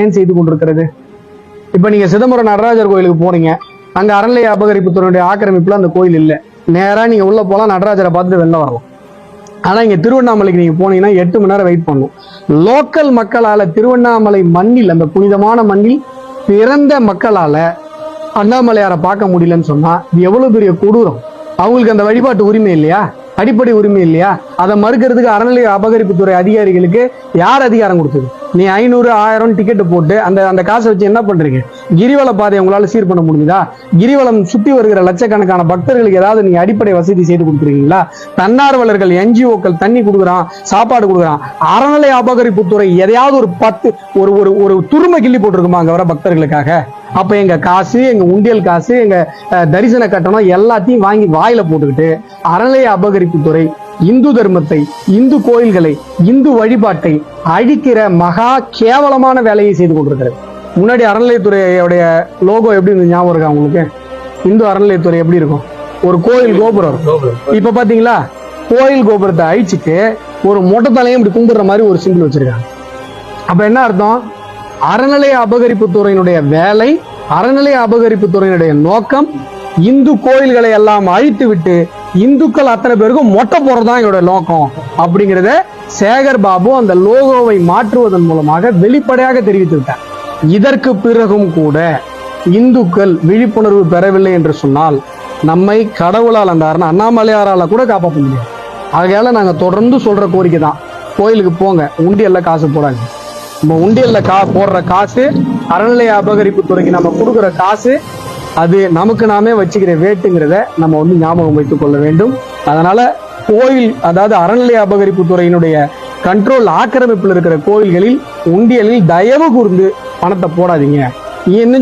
ஏன் செய்து கொண்டிருக்கிறது? இப்ப நீங்க சிதம்பரம் நடராஜர் கோயிலுக்கு போறீங்க அங்க அறநிலைய அபகரிப்புத்துறையுடைய ஆக்கிரமிப்புல அந்த கோயில் இல்ல. நேரா நீங்க உள்ள போலாம் நடராஜரை பார்த்துட்டு வெளில வரலாம் ஆனா இங்க திருவண்ணாமலைக்கு நீங்க போனீங்கன்னா எட்டு மணி நேரம் வெயிட் பண்ணும். லோக்கல் மக்களால திருவண்ணாமலை மண்ணில் அந்த புனிதமான மண்ணில் பிறந்த மக்களால அண்ணாமலையாரை பார்க்க முடியலன்னு சொன்னா எவ்வளவு பெரிய கொடூரம். அவங்களுக்கு அந்த வழிபாட்டு உரிமை இல்லையா? அடிப்படை உரிமை இல்லையா? அதை மறுக்கிறதுக்கு அறநிலைய அபகரிப்புத்துறை அதிகாரிகளுக்கு யார் அதிகாரம் கொடுத்தது? நீ ஐநூறு ஆயிரம் டிக்கெட் போட்டு அந்த அந்த காசை வச்சு என்ன பண்றீங்க? கிரிவல பாதையை உங்களால சீர் பண்ண முடியுதா கிரிவலம் சுத்தி வருகிற லட்சக்கணக்கான பக்தர்களுக்கு ஏதாவது நீங்க அடிப்படை வசதி செய்து கொடுத்துருக்கீங்களா? தன்னார்வலர்கள் என்ஜிஓக்கள் தண்ணி கொடுக்குறான் சாப்பாடு கொடுக்குறான். அறநிலை அபகரிப்புத்துறை எதையாவது ஒரு பத்து ஒரு ஒரு ஒரு துருமை கிள்ளி போட்டிருக்குமா அங்க வர பக்தர்களுக்காக? அப்ப எங்க காசு எங்க உண்டியல் காசு எங்க அஹ், தரிசன கட்டணம் எல்லாத்தையும் வாங்கி வாயில போட்டுக்கிட்டு அறநிலைய அபகரிப்புத்துறை இந்து தர்மத்தை இந்து கோயில்களை இந்து வழிபாட்டை அழிக்கிற மகா கேவலமான வேலையை செய்து கொண்டிருக்கிறது. முன்னாடி அறநிலையத்துறையோடைய லோகோ எப்படி இருந்தது? ஞாபகம் இருக்கா உங்களுக்கு? இந்து அறநிலையத்துறை எப்படி இருக்கும்? ஒரு கோயில் கோபுரம். இப்ப பாத்தீங்களா? கோயில் கோபுரத்தை அழிச்சிட்டு ஒரு மொட்டை தலையும் இப்படி கும்பிடுற மாதிரி ஒரு சிம்பிள் வச்சிருக்காங்க. அப்ப என்ன அர்த்தம்? அறநிலைய அபகரிப்புத்துறையினுடைய வேலை அறநிலைய அபகரிப்பு துறையினுடைய நோக்கம் இந்து கோயில்களை எல்லாம் அழித்து விட்டு இந்துக்கள் அத்தனை பேருக்கும் மொட்டை போறதுதான் என்னோட நோக்கம் அப்படிங்கறத சேகர் பாபு அந்த லோகோவை மாற்றுவதன் மூலமாக வெளிப்படையாக தெரிவித்து விட்டார். இதற்கு பிறகும் கூட இந்துக்கள் விழிப்புணர்வு பெறவில்லை என்று சொன்னால் நம்மை கடவுளால் அந்த அண்ணாமலையாரால கூட காப்பாற்ற முடியாது. ஆகையால நாங்க தொடர்ந்து சொல்ற கோரிக்கை தான் கோயிலுக்கு போங்க உண்டியல்ல காசு போடாங்க நம்ம உண்டியல்ல கா போடுற காசு அறநிலைய அபகரிப்பு துறைக்கு நம்ம கொடுக்குற காசு அது நமக்கு நாமே வச்சுக்கிற வேட்டுங்கிறத நம்ம வந்து ஞாபகம் வைத்துக் கொள்ள வேண்டும். அதனால கோயில் அதாவது அறநிலைய அபகரிப்பு துறையினுடைய கண்ட்ரோல் ஆக்கிரமிப்பில் இருக்கிற கோயில்களில் உண்டியலில் தயவு கூர்ந்து பணத்தை போடாதீங்க. இன்னும்